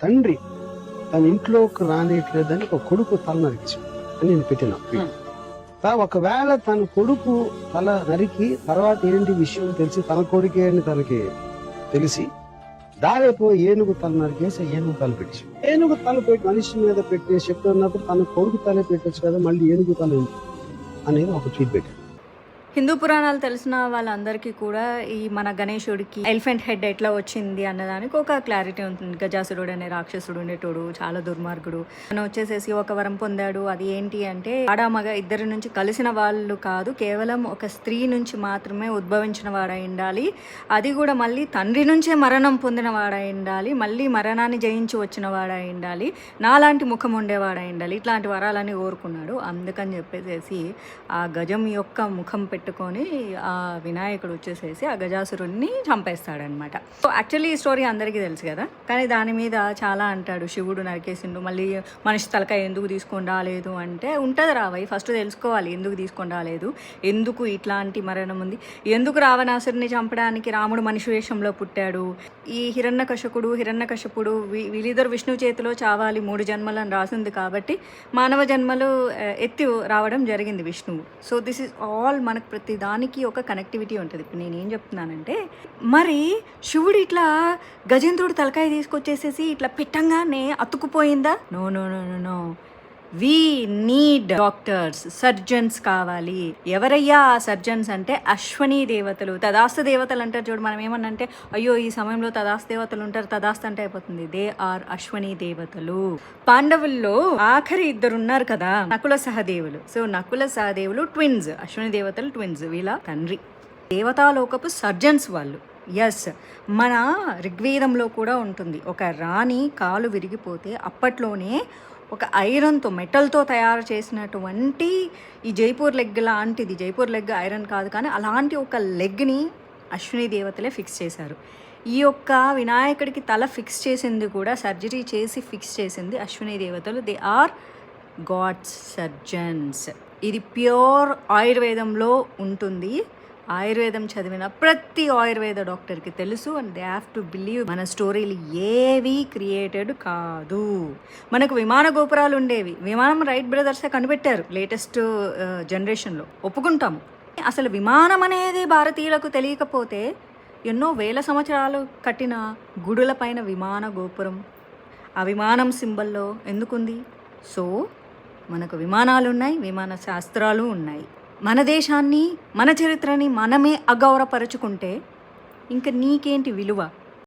తండ్రి తన ఇంట్లోకి రానియట్లేదని ఒక కొడుకు తల నరికించాడు అని నేను పెట్టిన. తా- ఒకవేళ తన కొడుకు తల నరికి తర్వాత ఏంటి విషయం తెలిసి తన కొడుకే అని తనకి తెలిసి దారేపో ఏనుగు తల నరికేసి ఏనుగు తల పెట్టి ఏనుగు తల పెట్టి మనిషి మీద పెట్టే శక్తి ఉన్నప్పుడు తన కొడుకు తల పెట్టచ్చు కదా మళ్ళీ ఏనుగు తల? అనేది ఒక ట్వీట్ పెట్టాడు హిందూ పురాణాలు తెలిసిన వాళ్ళందరికీ కూడా ఈ మన గణేశుడికి ఎలిఫెంట్ హెడ్ ఎట్లా వచ్చింది అన్నదానికి ఒక క్లారిటీ ఉంటుంది. గజాసురుడు అనే రాక్షసుడు ఉండేటోడు చాలా దుర్మార్గుడు. తను వచ్చేసేసి ఒక వరం పొందాడు. అది ఏంటి అంటే ఆడ మగ ఇద్దరి నుంచి కలిసిన వాళ్ళు కాదు కేవలం ఒక స్త్రీ నుంచి మాత్రమే ఉద్భవించిన వాడై ఉండాలి. అది కూడా మళ్ళీ తండ్రి నుంచే మరణం పొందిన వాడై ఉండాలి. మళ్ళీ మరణాన్ని జయించి వచ్చిన వాడై ఉండాలి. నాలాంటి ముఖం ఉండేవాడై ఉండాలి. ఇట్లాంటి వరాలని కోరుకున్నాడు అందుకని చెప్పేసేసి ఆ గజం యొక్క ముఖం పెట్టి పెట్టుకొని ఆ వినాయకుడు వచ్చేసేసి ఆ గజాసురుణ్ణి చంపేస్తాడనమాట సో యాక్చువల్లీ ఈ స్టోరీ అందరికీ తెలుసు కదా? కానీ దాని మీద చాలా అంటాడు శివుడు నరికేసిండు మళ్ళీ మనిషి తలకాయ ఎందుకు తీసుకొని రాలేదు? అంటే ఉంటుంది రావై ఫస్ట్ తెలుసుకోవాలి ఎందుకు తీసుకొని రాలేదు? ఎందుకు ఇట్లాంటి మరణం ఉంది? ఎందుకు రావణాసురుని చంపడానికి రాముడు మనిషి వేషంలో పుట్టాడు? ఈ హిరణ్యకశకుడు హిరణ్యకశపుడు వీ- వీళ్ళిద్దరు విష్ణు చేతిలో చావాలి మూడు జన్మలను రాసింది కాబట్టి మానవ జన్మలు ఎత్తి రావడం జరిగింది విష్ణువు. సో దిస్ ఇస్ ఆల్ మనకు ప్రతి దానికి ఒక కనెక్టివిటీ ఉంటుంది. ఇప్పుడు నేనేం చెప్తున్నానంటే మరి శివుడు ఇట్లా గజేంద్రుడు తలకాయ తీసుకొచ్చేసేసి ఇట్లా పిట్టంగానే అతుకుపోయిందా no no no no no we need doctors surgeons కావాలి. ఎవరయ్యా ఆ సర్జన్స్ అంటే అశ్వనీ దేవతలు. తదాస్త దేవతలు అంటారు చూడు మనం ఏమన్నంటే అయ్యో ఈ సమయంలో తదాస్త దేవతలు ఉంటారు తదాస్త అంటే అయిపోతుంది. దే ఆర్ అశ్వనీ దేవతలు. పాండవుల్లో ఆఖరి ఇద్దరు ఉన్నారు కదా నకుల సహదేవులు. సో నకుల సహదేవులు ట్విన్స్ అశ్వని దేవతలు ట్విన్స్ వీళ్ళ తండ్రి. దేవతాలోకపు సర్జన్స్ వాళ్ళు. ఎస్ మన ఋగ్వేదంలో కూడా ఉంటుంది. ఒక రాణి కాలు విరిగిపోతే అప్పట్లోనే ఒక ఐరన్తో మెటల్తో తయారు చేసినటువంటి ఈ జైపూర్ లెగ్ లాంటిది. జైపూర్ లెగ్ ఐరన్ కాదు కానీ అలాంటి ఒక లెగ్ని అశ్విని దేవతలే ఫిక్స్ చేశారు. ఈ యొక్క వినాయకుడికి తల ఫిక్స్ చేసింది కూడా సర్జరీ చేసి ఫిక్స్ చేసింది అశ్విని దేవతలు. They are gods surgeons. ఇది ప్యూర్ ఆయుర్వేదంలో ఉంటుంది. ఆయుర్వేదం చదివిన ప్రతి ఆయుర్వేద డాక్టర్కి తెలుసు and they have to believe మన స్టోరీలు ఏవి క్రియేటెడ్ కాదు. మనకు విమాన గోపురాలు ఉండేవి. విమానం రైట్ బ్రదర్సే కనిపెట్టారు లేటెస్ట్ uh, జనరేషన్లో. ఒప్పుకుంటాము. అసలు విమానం అనేది భారతీయులకు తెలియకపోతే ఎన్నో వేల సంవత్సరాలు కట్టిన గుడుల పైన విమాన గోపురం. ఆ విమానం సింబల్లో ఎందుకుంది? సో మనకు విమానాలు ఉన్నాయి విమాన శాస్త్రాలు ఉన్నాయి. మన దేశాన్ని మన చరిత్రని మనమే అగౌరవపరుచుకుంటే ఇంకా నీకేంటి విలువ?